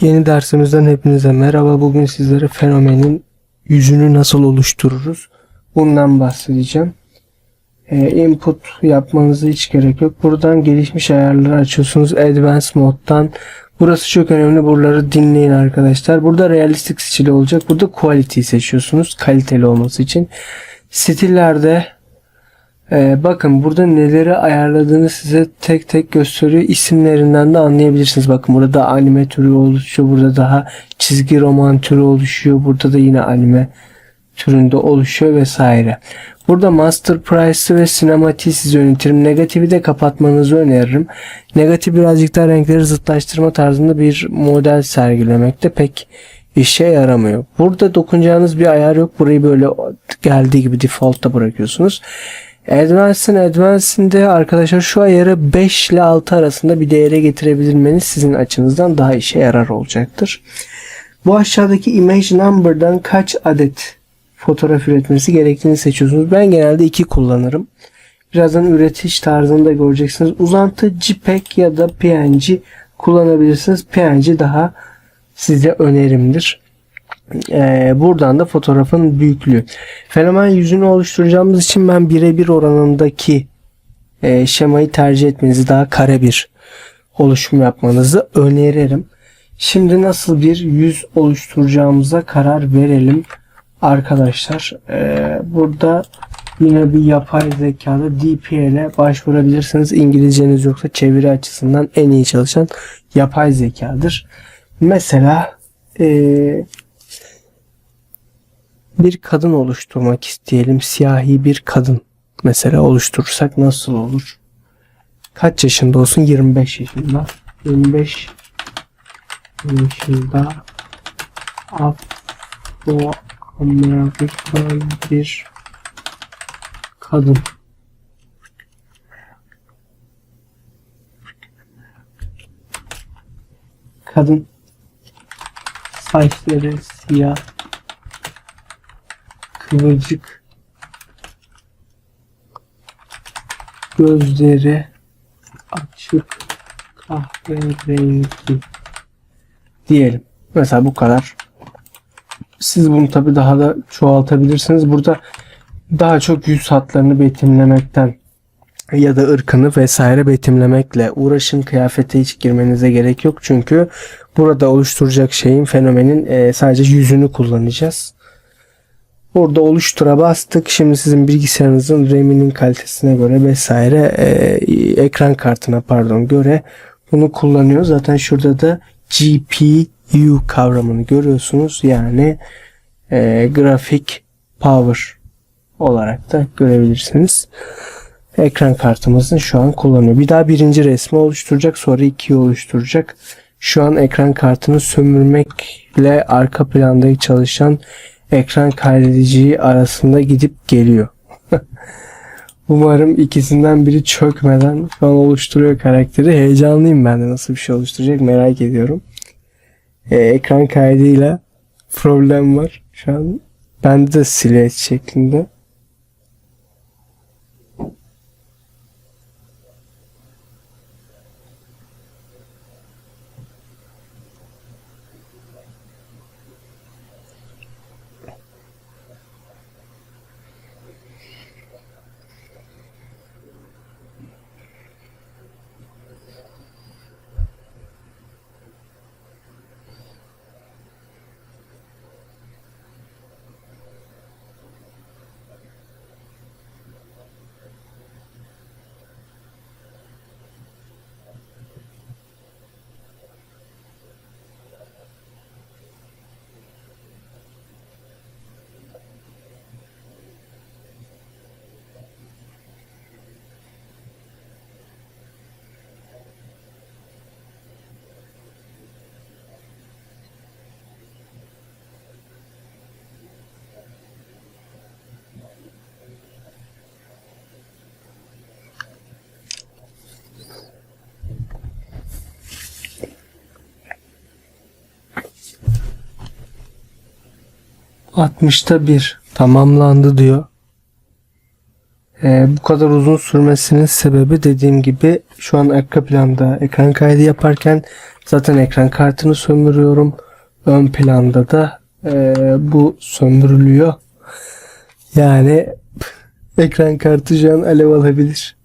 Yeni dersimizden hepinize merhaba. Bugün sizlere fenomenin yüzünü nasıl oluştururuz? Bundan bahsedeceğim. Ee, input yapmanıza hiç gerek yok. Buradan gelişmiş ayarları açıyorsunuz. Advanced moddan. Burası çok önemli. Buraları dinleyin arkadaşlar. Burada realistic stili olacak. Burada quality seçiyorsunuz. Kaliteli olması için. Stillerde ee, bakın burada neleri ayarladığını size tek tek gösteriyor. İsimlerinden de anlayabilirsiniz. Bakın burada anime türü oluşuyor. Burada daha çizgi roman türü oluşuyor. Burada da yine anime türünde oluşuyor vesaire. Burada Master Price'ı ve Sinematiği size yönetirim. Negatifi de kapatmanızı öneririm. Negatif birazcık daha renkleri zıtlaştırma tarzında bir model sergilemekte pek işe yaramıyor. Burada dokunacağınız bir ayar yok. Burayı böyle geldiği gibi default'ta bırakıyorsunuz. Advanced'ın Advanced'inde arkadaşlar şu ayarı 5 ile 6 arasında bir değere getirebilmeniz sizin açınızdan daha işe yarar olacaktır. Bu aşağıdaki image number'dan kaç adet fotoğraf üretmesi gerektiğini seçiyorsunuz. Ben genelde 2 kullanırım. Birazdan üretiş tarzını da göreceksiniz. Uzantı JPEG ya da PNG kullanabilirsiniz. PNG daha size önerimdir. Ee, buradan da fotoğrafın büyüklüğü. Fenomen yüzünü oluşturacağımız için ben birebir oranındaki e, şemayı tercih etmenizi daha kare bir oluşum yapmanızı öneririm. Şimdi nasıl bir yüz oluşturacağımıza karar verelim arkadaşlar. Ee, burada yine bir yapay zekada DPL'e başvurabilirsiniz. İngilizceniz yoksa çeviri açısından en iyi çalışan yapay zekadır. Mesela eee bir kadın oluşturmak isteyelim. Siyahi bir kadın mesela oluşturursak nasıl olur? Kaç yaşında olsun? 25 yaşında. 25 yaşında Afro Amerikan bir kadın. Kadın saçları siyah kıvırcık gözleri açık kahverengi diyelim. Mesela bu kadar. Siz bunu tabi daha da çoğaltabilirsiniz. Burada daha çok yüz hatlarını betimlemekten ya da ırkını vesaire betimlemekle uğraşın kıyafete hiç girmenize gerek yok. Çünkü burada oluşturacak şeyin fenomenin e, sadece yüzünü kullanacağız. Burada oluştura bastık. Şimdi sizin bilgisayarınızın RAM'inin kalitesine göre vesaire e, ekran kartına pardon göre bunu kullanıyor. Zaten şurada da GPU kavramını görüyorsunuz. Yani e, grafik power olarak da görebilirsiniz. Ekran kartımızın şu an kullanıyor. Bir daha birinci resmi oluşturacak. Sonra ikiyi oluşturacak. Şu an ekran kartını sömürmekle arka plandaki çalışan ekran kaydediciyi arasında gidip geliyor. Umarım ikisinden biri çökmeden şu oluşturuyor karakteri. Heyecanlıyım ben de nasıl bir şey oluşturacak merak ediyorum. Ee, ekran kaydıyla problem var. Şu an bende de silüet şeklinde. ...60'ta bir tamamlandı diyor. Ee, bu kadar uzun sürmesinin sebebi dediğim gibi şu an arka planda ekran kaydı yaparken zaten ekran kartını sömürüyorum. Ön planda da e, bu sömürülüyor. Yani ekran kartı şu an alev alabilir.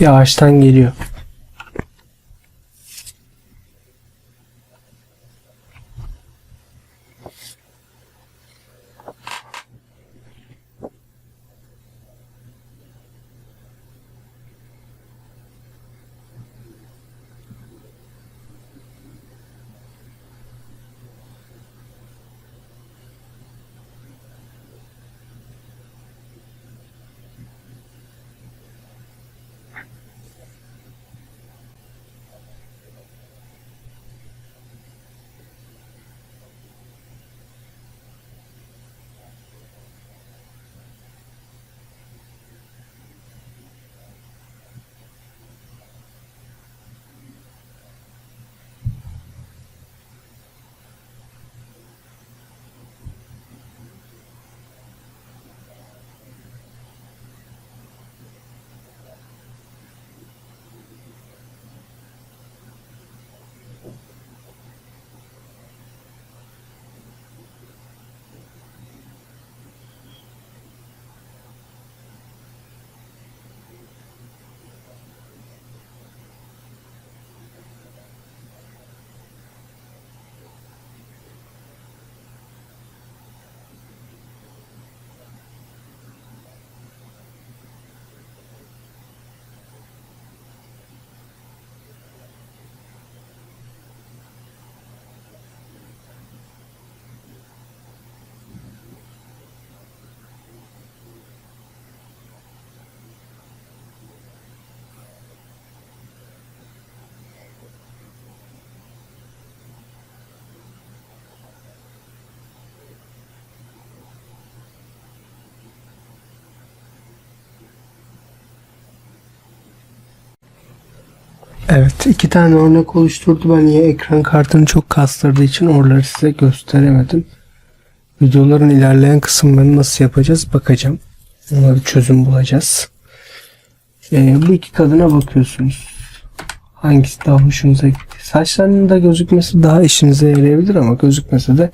Yağıştan geliyor. Evet iki tane örnek oluşturdu. Ben niye ekran kartını çok kastırdığı için oraları size gösteremedim. Videoların ilerleyen kısımlarını nasıl yapacağız bakacağım. Ona bir çözüm bulacağız. Ee, bu iki kadına bakıyorsunuz. Hangisi daha hoşunuza gitti? Saçlarının da gözükmesi daha işinize yarayabilir ama gözükmese de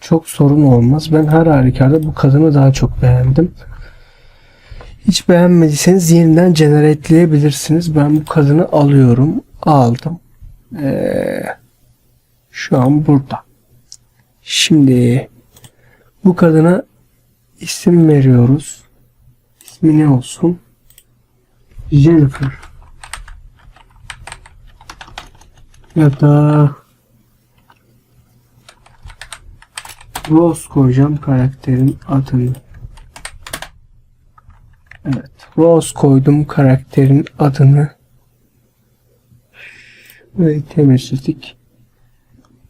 çok sorun olmaz. Ben her halükarda bu kadını daha çok beğendim. Hiç beğenmediyseniz yeniden generateleyebilirsiniz. Ben bu kadını alıyorum. Aldım. Ee, şu an burada. Şimdi bu kadına isim veriyoruz. İsmi ne olsun? Jennifer. Ya da Rose koyacağım karakterin adını. Evet. Rose koydum karakterin adını. Ve temizledik.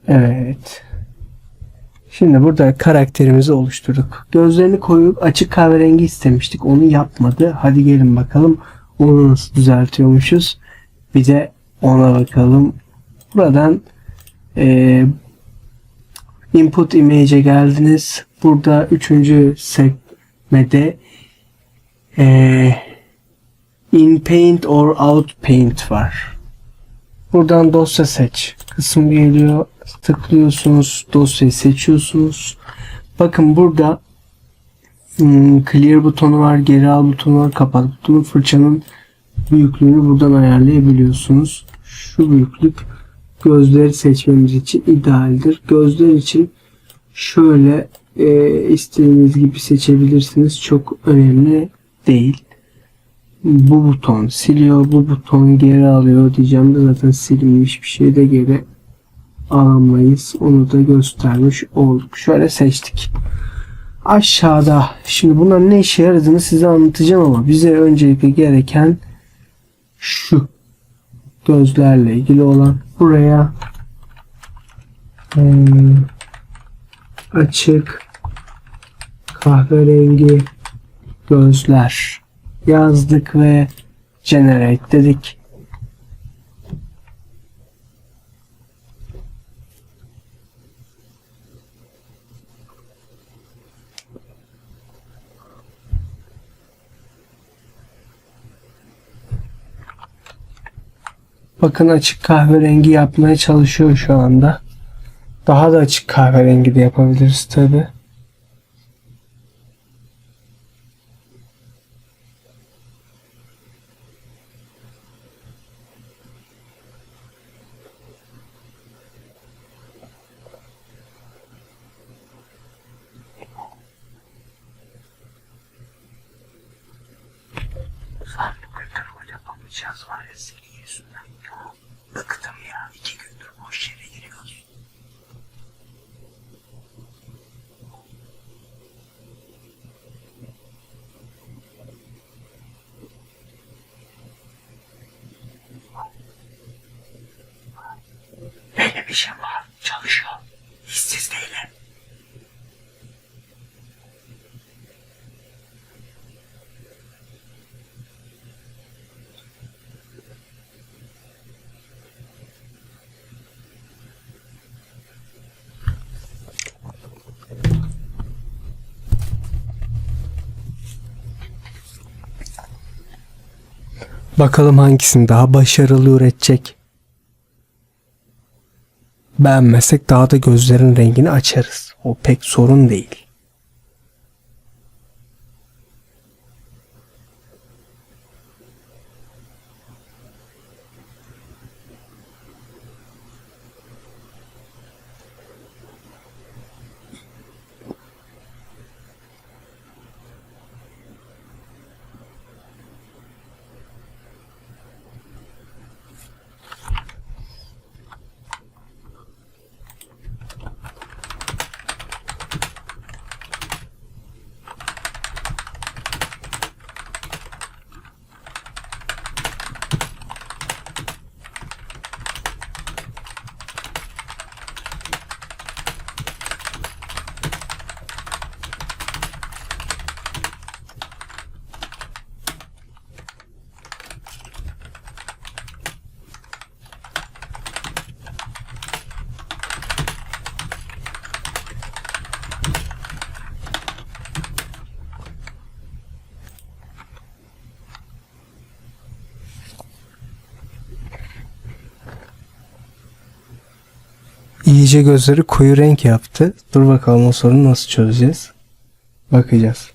Evet. Şimdi burada karakterimizi oluşturduk. Gözlerini koyup açık kahverengi istemiştik. Onu yapmadı. Hadi gelin bakalım onu nasıl düzeltiyormuşuz. Bir de ona bakalım. Buradan eee input image'e geldiniz. Burada üçüncü sekmede eee in paint or out paint var. Buradan dosya seç kısım geliyor. Tıklıyorsunuz, dosyayı seçiyorsunuz. Bakın burada hmm, clear butonu var, geri al butonu var, kapat butonu. Fırçanın büyüklüğünü buradan ayarlayabiliyorsunuz. Şu büyüklük gözleri seçmemiz için idealdir. Gözler için şöyle e, istediğiniz gibi seçebilirsiniz. Çok önemli değil. Bu buton siliyor, bu buton geri alıyor diyeceğim de zaten silinmiş bir şey de geri alamayız. Onu da göstermiş olduk. Şöyle seçtik. Aşağıda şimdi bunların ne işe yaradığını size anlatacağım ama bize öncelikle gereken şu gözlerle ilgili olan buraya açık kahverengi gözler yazdık ve generate dedik. Bakın açık kahverengi yapmaya çalışıyor şu anda. Daha da açık kahverengi de yapabiliriz tabi. Yapamayacağız var ya senin yüzünden Bakalım hangisini daha başarılı üretecek. Beğenmezsek daha da gözlerin rengini açarız. O pek sorun değil. İyice gözleri koyu renk yaptı. Dur bakalım o sorunu nasıl çözeceğiz. Bakacağız.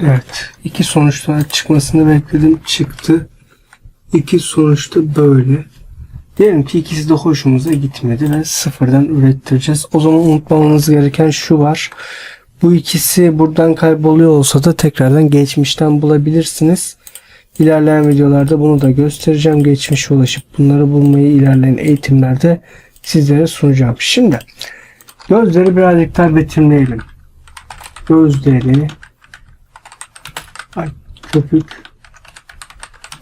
Evet. iki sonuçta çıkmasını bekledim. Çıktı. İki sonuçta böyle. Diyelim ki ikisi de hoşumuza gitmedi ve sıfırdan ürettireceğiz. O zaman unutmamanız gereken şu var. Bu ikisi buradan kayboluyor olsa da tekrardan geçmişten bulabilirsiniz. İlerleyen videolarda bunu da göstereceğim. Geçmişe ulaşıp bunları bulmayı ilerleyen eğitimlerde sizlere sunacağım. Şimdi gözleri birazcık daha betimleyelim. Gözleri köpük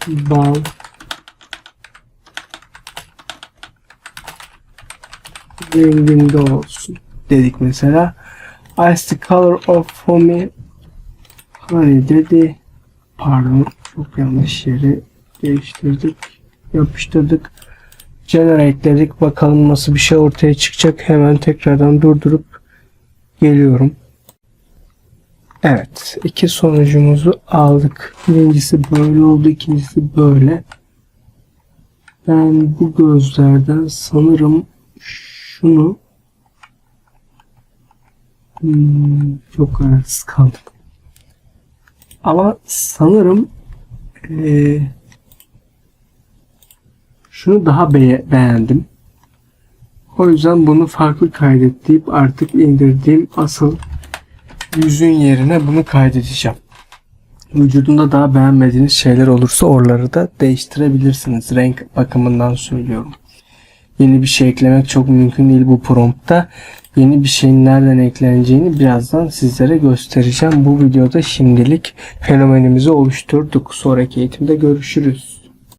bal renginde olsun dedik mesela. Ice the color of honey honey dedi. Pardon çok yanlış yeri değiştirdik. Yapıştırdık. Generate dedik. Bakalım nasıl bir şey ortaya çıkacak. Hemen tekrardan durdurup geliyorum. Evet. iki sonucumuzu aldık. Birincisi böyle oldu. ikincisi böyle. Ben bu gözlerden sanırım şunu Hmm, çok kararsız kaldım. Ama sanırım eee, şunu daha be- beğendim. O yüzden bunu farklı kaydet deyip artık indirdiğim asıl yüzün yerine bunu kaydedeceğim. Vücudunda daha beğenmediğiniz şeyler olursa oraları da değiştirebilirsiniz. Renk bakımından söylüyorum. Yeni bir şey eklemek çok mümkün değil bu promptta. Yeni bir şeyin nereden ekleneceğini birazdan sizlere göstereceğim. Bu videoda şimdilik fenomenimizi oluşturduk. Sonraki eğitimde görüşürüz.